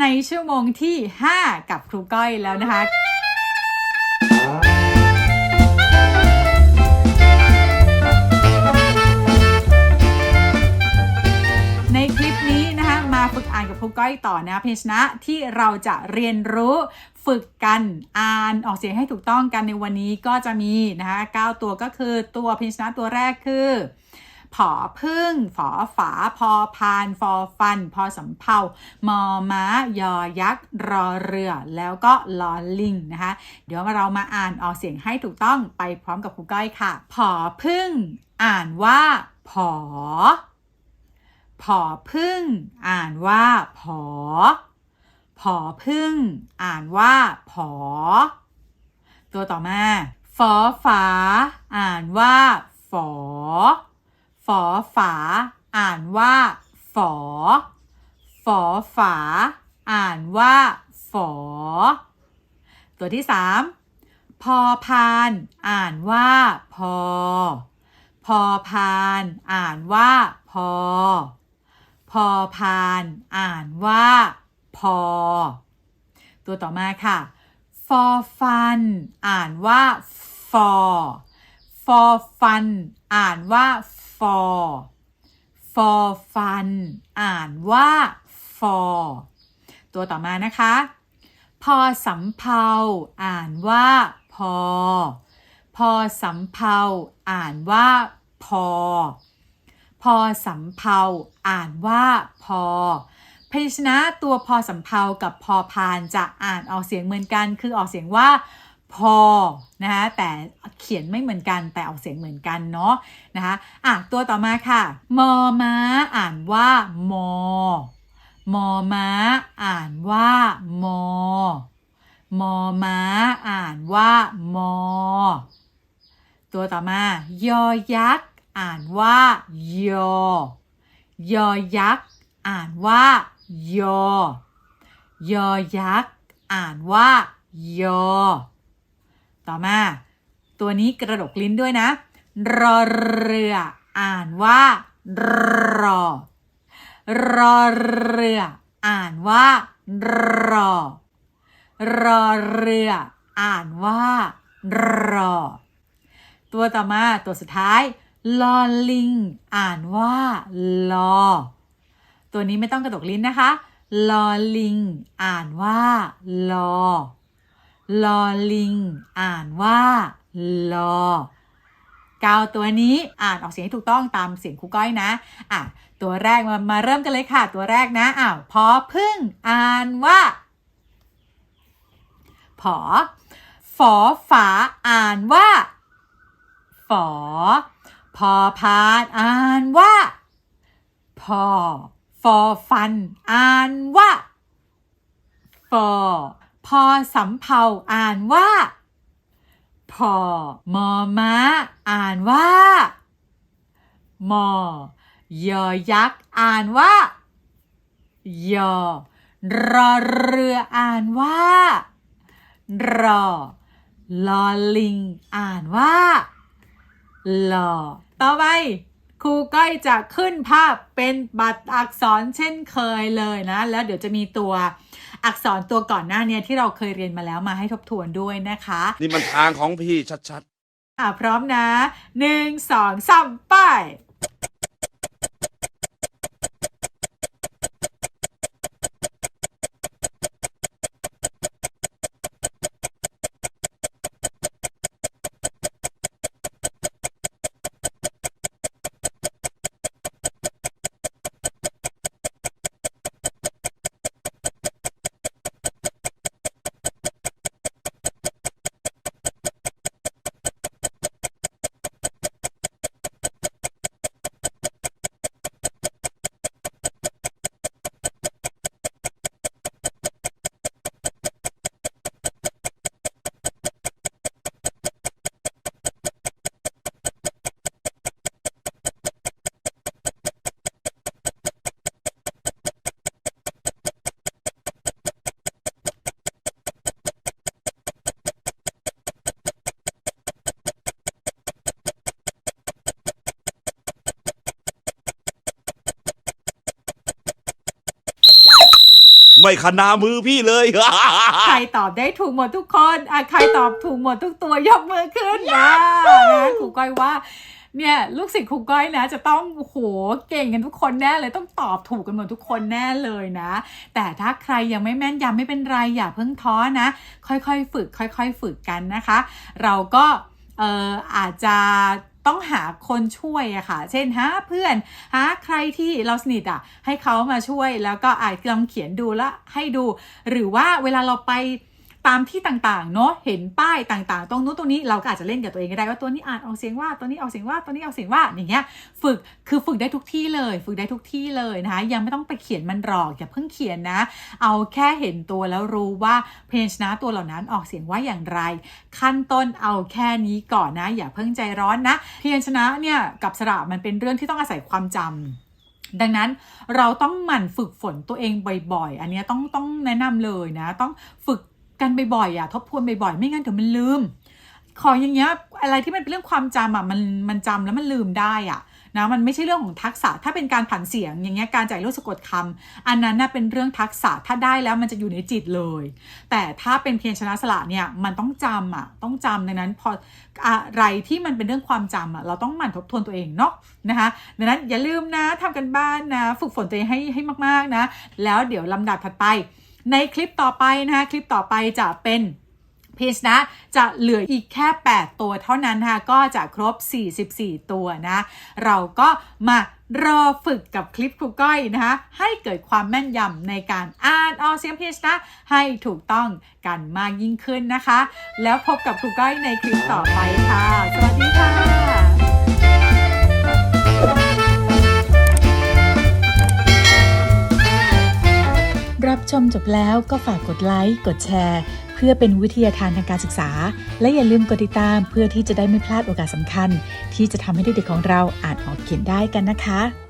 ในชั่วโมงที่ 5 กับครูก้อยแล้วนะคะ ในคลิปนี้นะคะมาฝึกอ่านกับครูก้อยต่อนะเพชนะที่เราจะเรียนรู้ฝึกกันอ่านออกเสียงให้ถูกต้องกันในวันนี้ก็จะมีนะคะ9ตัวก็คือตัวเพชนะตัวแรกคือ ผอพึ่ง ฝอฝา พอพาน ฟอฟัน พอสำเภามอม้ายอยักษ์ รอเรือ แล้วก็ลอลิงนะคะ เดี๋ยวเรามาอ่านออกเสียงให้ถูกต้องไปพร้อมกับครูก้อยค่ะ ผอพึ่ง อ่านว่าผอผอพึ่ง อ่านว่าผอผอพึ่ง อ่านว่าผอ ตัวต่อมาฟอฝา อ่านว่าฝอ ฝอฝา อ่านว่า ฝอ ฝอฝา อ่านว่า ฝอ ตัวที่สามพอพาน อ่านว่า พอ พอพาน อ่านว่า พอ พอพาน อ่านว่า พอ ตัวต่อมาค่ะฟอฟัน อ่านว่าฟอฟอฟัน อ่านว่าฟ อฟอฟันอ่านว่าฟอตัวต่อมานะคะ พอสำเภาอ่านว่า พอ พอสำเภาอ่านว่า พอ พอสำเภาอ่านว่า พอพยัญชนะตัวพอสำเภากับพอพานจะอ่านออกเสียงเหมือนกัน คือออกเสียงว่า พอนะคะแต่เขียนไม่เหมือนกันแต่ออกเสียงเหมือนกันเนาะนะคะอะตัวต่อมาค่ะ มอม้าอ่านว่ามอ มอม้าอ่านว่ามอ มอม้าอ่านว่ามอ ตัวต่อมายอยักษ์อ่านว่ายอยอยักษ์อ่านว่ายอยอยักษ์อ่านว่ายอ ต่อมา ตัวนี้กระดกลิ้นด้วยนะ รอเรือ อ่านว่ารอ รอเรือ อ่านว่ารอ รอเรือ อ่านว่ารอ ตัวต่อมาตัวสุดท้ายลอลิง อ่านว่าลอ ตัวนี้ไม่ต้องกระดกลิ้นนะคะลอลิง อ่านว่าลอ ลอลิง อ่านว่าลอกาวตัวนี้อ่านออกเสียงให้ถูกต้องตามเสียงครูก้อยนะ อะ ตัวแรกมามาเริ่มกันเลยค่ะ ตัวแรกนะอ้าวพอพึ่งอ่านว่าผอฝอฝาอ่านว่าฝอพอพานอ่านว่าพอฟอฟัน อ่านว่าฟอ พอสำเภาอ่านว่า พอมอม้า อ่านว่า มอยอยักษ์อ่านว่า ยอ รอเรืออ่านว่า รอ ลอลิง อ่านว่าหล่อต่อไปครูก้อยจะขึ้นภาพเป็นบัตรอักษรเช่นเคยเลยนะ แล้วเดี๋ยวจะมีตัว อักษรตัวก่อนหน้าเนี้ที่เราเคยเรียนมาแล้วมาให้ทบทวนด้วยนะคะ นี่มันทางของพี่ชัดๆ อะพร้อมนะหนึ่งสองสามไป ไม่ขนามือพี่เลยใครตอบได้ถูกหมดทุกคนอะใครตอบถูกหมดทุกตัวยกมือขึ้นนะนะครูก้อยว่าเนี่ยลูกศิษย์ครูก้อยนะ จะต้องโอ้โหเก่งกันทุกคนแน่เลยต้องตอบถูกกันหมดทุกคนแน่เลยนะ แต่ถ้าใครยังไม่แม่นยำไม่เป็นไรอย่าเพิ่งท้อนะ ค่อยๆ ฝึก ค่อย ๆ ฝึกกันนะคะ เราก็เอ่ออาจจะ ต้องหาคนช่วยอะค่ะ เช่นหาเพื่อนหาใครที่เราสนิทอะให้เขามาช่วยแล้วก็อาจลองเขียนดูแล้วให้ดู หรือว่าเวลาเราไป ตามที่ต่างๆ เนอะเห็นป้ายต่างๆ ตรงนู้นตรงนี้เราก็อาจจะเล่นกับตัวเองก็ได้ว่าตัวนี้อ่านออกเสียงว่าตัวนี้ออกเสียงว่าตัวนี้ออกเสียงว่าอย่างเงี้ยฝึกคือฝึกได้ทุกที่เลย ฝึกได้ทุกที่เลยนะคะยังไม่ต้องไปเขียนมันหรอกอย่าเพิ่งเขียนนะ เอาแค่เห็นตัวแล้วรู้ว่าเพลงชนะตัวเหล่านั้นออกเสียงว่าอย่างไร ขั้นต้นเอาแค่นี้ก่อนนะ อย่าเพิ่งใจร้อนนะเพียรชนะเนี่ยกับสระมันเป็นเรื่องที่ต้องอาศัยความจำดังนั้นเราต้องหมั่นฝึกฝนตัวเองบ่อยๆ อันนี้ต้องต้องแนะนำเลยนะ ต้องฝึก กันบ่อยๆอะทบทวนบ่อยๆไม่งั้นเดี๋ยวมันลืม ของอย่างเงี้ยอะไรที่มันเป็นเรื่องความจำอะมันมันจำแล้วมันลืมได้อะนะมันไม่ใช่เรื่องของทักษะถ้าเป็นการผันเสียงอย่างเงี้ยการจ่ายรูปสะกดคำอันนั้นน่ะเป็นเรื่องทักษะถ้าได้แล้วมันจะอยู่ในจิตเลย แต่ถ้าเป็นเพียรชนะสละเนี่ยมันต้องจำอะต้องจำดังนั้นพออะไรที่มันเป็นเรื่องความจำอะเราต้องหมั่นทบทวนตัวเองเนาะนะคะดังนั้นอย่าลืมนะทำกันบ้านนะ ฝึกฝนตัวเองให้ให้มากๆนะ แล้วเดี๋ยวลำดับถัดไป ในคลิปต่อไปนะคะคลิปต่อไปจะเป็นเพจนะจะเหลืออีกแค่ 8 ตัวเท่านั้นนะคะก็จะครบ 44 ตัวนะ เราก็มารอฝึกกับคลิปครูก้อยนะคะ ให้เกิดความแม่นยำในการอ่านออกเสียงเพจนะให้ถูกต้องกันมากยิ่งขึ้นนะคะ แล้วพบกับครูก้อยในคลิปต่อไปค่ะ สวัสดีค่ะ รับชมจบแล้วก็ฝากกดไลค์ กดแชร์ เพื่อเป็นวิทยาทานทางการศึกษา และอย่าลืมกดติดตามเพื่อที่จะได้ไม่พลาดโอกาสสำคัญ ที่จะทำให้เด็กๆของเราอ่านออกเขียนได้กันนะคะ